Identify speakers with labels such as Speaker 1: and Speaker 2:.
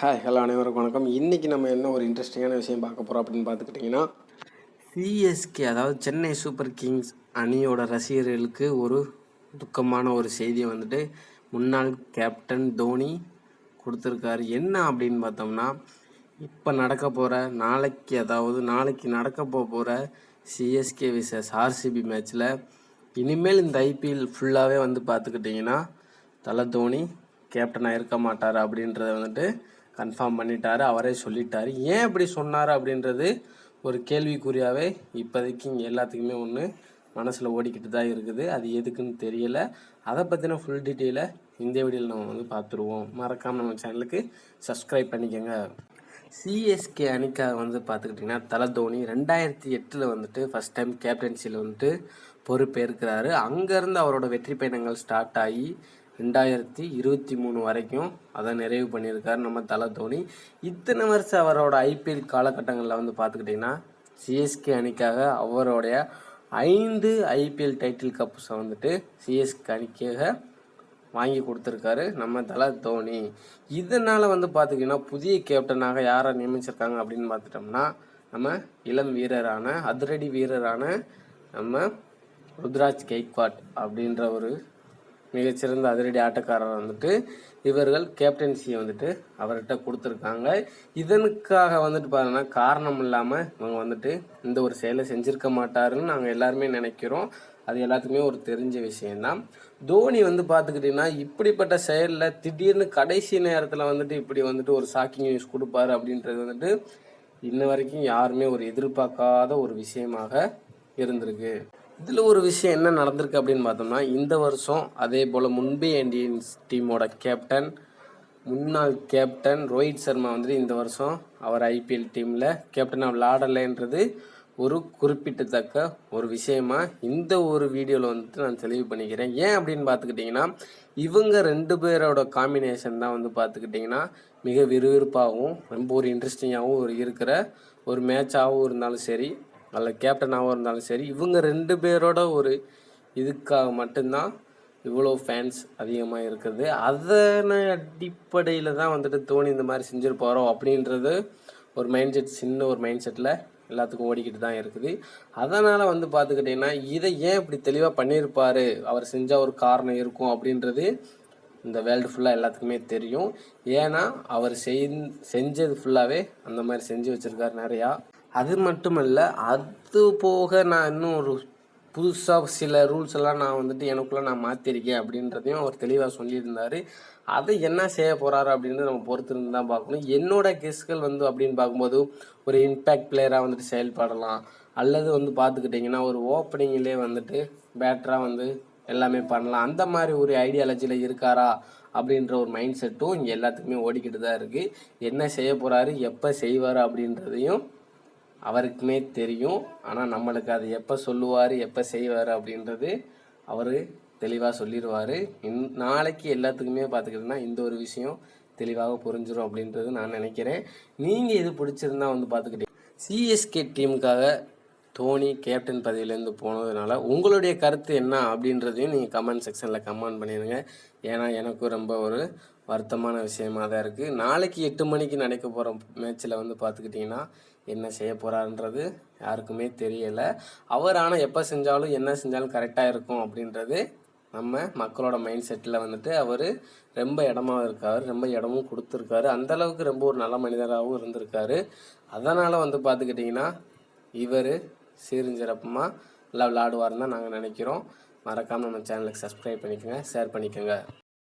Speaker 1: Hi hello அனைவருக்கும் வணக்கம். இன்றைக்கி நம்ம என்ன ஒரு இன்ட்ரெஸ்டிங்கான விஷயம் பார்க்க போகிறோம் அப்படின்னு பார்த்துக்கிட்டிங்கன்னா சிஎஸ்கே அதாவது சென்னை சூப்பர் கிங்ஸ் அணியோட ரசிகர்களுக்கு ஒரு துக்கமான ஒரு செய்தியை வந்துட்டு முன்னாள் கேப்டன் தோனி கொடுத்துருக்காரு. என்ன அப்படின்னு பார்த்தோம்னா இப்போ நடக்க போகிற நாளைக்கு அதாவது நாளைக்கு நடக்க போகிற சிஎஸ்கே விசஸ் ஆர்சிபி மேட்ச்சில் இனிமேல் இந்த ஐபிஎல் ஃபுல்லாகவே வந்து பார்த்துக்கிட்டிங்கன்னா தலை தோனி கேப்டனாக இருக்க மாட்டார் அப்படின்றத வந்துட்டு கன்ஃபார்ம் பண்ணிட்டாரு அவரே சொல்லிட்டாரு. ஏன் அப்படி சொன்னார் அப்படின்றது ஒரு கேள்விக்குறியாகவே இப்போதைக்கு இங்கே எல்லாத்துக்குமே ஒன்று மனசில் ஓடிக்கிட்டு தான் இருக்குது. அது எதுக்குன்னு தெரியலை. அதை பற்றின ஃபுல் டீட்டெயிலை இந்த வீடியோவில் நம்ம வந்து பார்த்துருவோம். மறக்காமல் நம்ம சேனலுக்கு சப்ஸ்கிரைப் பண்ணிக்கோங்க. சிஎஸ்கே அணிக்காக வந்து பார்த்துக்கிட்டிங்கன்னா தலை தோனி ரெண்டாயிரத்தி எட்டில் வந்துட்டு ஃபஸ்ட் டைம் கேப்டன்சியில் வந்துட்டு பொறுப்பேற்கிறாரு. அங்கேருந்து அவரோட வெற்றி பயணங்கள் ஸ்டார்ட் ஆகி ரெண்டாயிரத்தி இருபத்தி மூணு வரைக்கும் அதை நிறைவு பண்ணியிருக்காரு நம்ம தலை தோனி. இத்தனை வருஷம் அவரோட ஐபிஎல் காலகட்டங்களில் வந்து பார்த்துக்கிட்டிங்கன்னா சிஎஸ்கே அணிக்காக அவருடைய ஐந்து ஐபிஎல் டைட்டில் கப்ஸை வந்துட்டு சிஎஸ்கே அணிக்காக வாங்கி கொடுத்துருக்காரு நம்ம தலை தோனி. இதனால் வந்து பார்த்திங்கன்னா புதிய கேப்டனாக யாரை நியமிச்சிருக்காங்க அப்படின்னு பார்த்துட்டோம்னா நம்ம இளம் வீரரான அதிரடி வீரரான நம்ம ருத்ராஜ் கெய்க்வாட் அப்படின்ற ஒரு மிகச்சிறந்த அதிரடி ஆட்டக்காரர் வந்துட்டு இவர்கள் கேப்டன்சியை வந்துட்டு அவர்கிட்ட கொடுத்துருக்காங்க. இதனுக்காக வந்துட்டு பார்த்தோன்னா காரணம் இல்லாமல் இவங்க வந்துட்டு இந்த ஒரு செயலை செஞ்சுருக்க மாட்டாருன்னு நாங்கள் எல்லாருமே நினைக்கிறோம். அது எல்லாத்துக்குமே ஒரு தெரிஞ்ச விஷயம்தான். தோனி வந்து பார்த்துக்கிட்டிங்கன்னா இப்படிப்பட்ட செயலில் திடீர்னு கடைசி நேரத்தில் வந்துட்டு இப்படி வந்துட்டு ஒரு ஷாக்கிங் நியூஸ் கொடுப்பாரு அப்படின்றது வந்துட்டு இன்ன வரைக்கும் யாருமே ஒரு எதிர்பார்க்காத ஒரு விஷயமாக இருந்திருக்கு. இதில் ஒரு விஷயம் என்ன நடந்திருக்கு அப்படின்னு பார்த்தோம்னா இந்த வருஷம் அதே போல் முன்பே இந்தியன்ஸ் டீமோட கேப்டன் முன்னாள் கேப்டன் ரோஹித் சர்மா வந்துட்டு இந்த வருஷம் அவர் ஐபிஎல் டீமில் கேப்டனாக விளாடலைன்றது ஒரு குறிப்பிட்டத்தக்க ஒரு விஷயமா இந்த ஒரு வீடியோவில் வந்துட்டு நான் தெளிவு பண்ணிக்கிறேன். ஏன் அப்படின்னு பார்த்துக்கிட்டிங்கன்னா இவங்க ரெண்டு பேரோட காம்பினேஷன் தான் வந்து பார்த்துக்கிட்டிங்கன்னா மிக விறுவிறுப்பாகவும் ரொம்ப ஒரு இன்ட்ரெஸ்டிங்காகவும் ஒரு இருக்கிற ஒரு மேட்சாகவும் இருந்தாலும் சரி அல்ல கேப்டனாகவும் இருந்தாலும் சரி இவங்க ரெண்டு பேரோட ஒரு இதுக்காக மட்டும்தான் இவ்வளோ ஃபேன்ஸ் அதிகமாக இருக்குது அதனை அடிப்படையில் தான் வந்துட்டு தோனி இந்த மாதிரி செஞ்சுருப்போகிறோம் அப்படின்றது ஒரு மைண்ட் செட் சின்ன ஒரு மைண்ட் செட்டில் எல்லாத்துக்கும் ஓடிக்கிட்டு தான் இருக்குது. அதனால் வந்து பார்த்துக்கிட்டிங்கன்னா இதை ஏன் இப்படி தெளிவாக பண்ணியிருப்பார்? அவர் செஞ்சால் ஒரு காரணம் இருக்கும் அப்படின்றது இந்த வேர்ல்டு ஃபுல்லாக எல்லாத்துக்குமே தெரியும். ஏன்னா அவர் செய் செஞ்சது ஃபுல்லாகவே அந்த மாதிரி செஞ்சு வச்சுருக்காரு நிறையா. அது மட்டுமல்ல அது போக நான் இன்னும் ஒரு புதுசாக சில ரூல்ஸ் எல்லாம் நான் வந்துட்டு எனக்குள்ளே நான் மாற்றிருக்கேன் அப்படின்றதையும் அவர் தெளிவாக சொல்லியிருந்தார். அதை என்ன செய்ய போகிறாரு அப்படின்னு நம்ம பொறுத்திருந்து தான் பார்க்கணும். என்னோட கெஸ்கள் வந்து அப்படின்னு பார்க்கும்போது ஒரு இம்பேக்ட் பிளேயராக வந்துட்டு செயல்படலாம். அல்லது வந்து பார்த்துக்கிட்டிங்கன்னா ஒரு ஓப்பனிங்கிலே வந்துட்டு பேட்டராக வந்து எல்லாமே பண்ணலாம். அந்த மாதிரி ஒரு ஐடியாலஜியில் இருக்காரா அப்படின்ற ஒரு மைண்ட் செட்டும் இங்கே எல்லாத்துக்குமே ஓடிக்கிட்டு தான் இருக்குது என்ன செய்ய போகிறாரு எப்போ செய்வார் அப்படின்றதையும் அவருக்குமே தெரியும். ஆனால் நம்மளுக்கு அது எப்போ சொல்லுவார் எப்போ செய்வார் அப்படின்றது அவர் தெளிவாக சொல்லிடுவார் இன் நாளைக்கு எல்லாத்துக்குமே பார்த்துக்கிட்டோன்னா இந்த ஒரு விஷயம் தெளிவாக புரிஞ்சிடும் அப்படின்றது நான் நினைக்கிறேன். நீங்கள் இது பிடிச்சிருந்தா வந்து பார்த்துக்கிட்டீங்க சிஎஸ்கே டீமுக்காக தோனி கேப்டன் பதவியிலேருந்து போனதுனால உங்களுடைய கருத்து என்ன அப்படின்றதையும் நீங்கள் கமெண்ட் செக்ஷனில் கமெண்ட் பண்ணிடுங்க ஏன்னா எனக்கும் ரொம்ப ஒரு வருத்தமான விஷயமாக தான் இருக்குது நாளைக்கு எட்டு மணிக்கு நடக்க போகிற மேட்ச்சில் வந்து பார்த்துக்கிட்டிங்கன்னா என்ன செய்ய போகிறாருன்றது யாருக்குமே தெரியலை. அவர் ஆனால் எப்போ செஞ்சாலும் என்ன செஞ்சாலும் கரெக்டாக இருக்கும் அப்படின்றது நம்ம மக்களோட மைண்ட் செட்டில் வந்துட்டு அவர் ரொம்ப இடமா இருக்கார் ரொம்ப இடமும் கொடுத்துருக்காரு. அந்தளவுக்கு ரொம்ப ஒரு நல்ல மனிதராகவும் இருந்திருக்காரு. அதனால் வந்து பார்த்துக்கிட்டிங்கன்னா இவர் சீருஞ்சிறப்பமாக நல்லா விளாடுவார்னு தான் நாங்கள் நினைக்கிறோம். மறக்காமல் நம்ம சேனலுக்கு சப்ஸ்கிரைப் பண்ணிக்கோங்க ஷேர் பண்ணிக்கோங்க.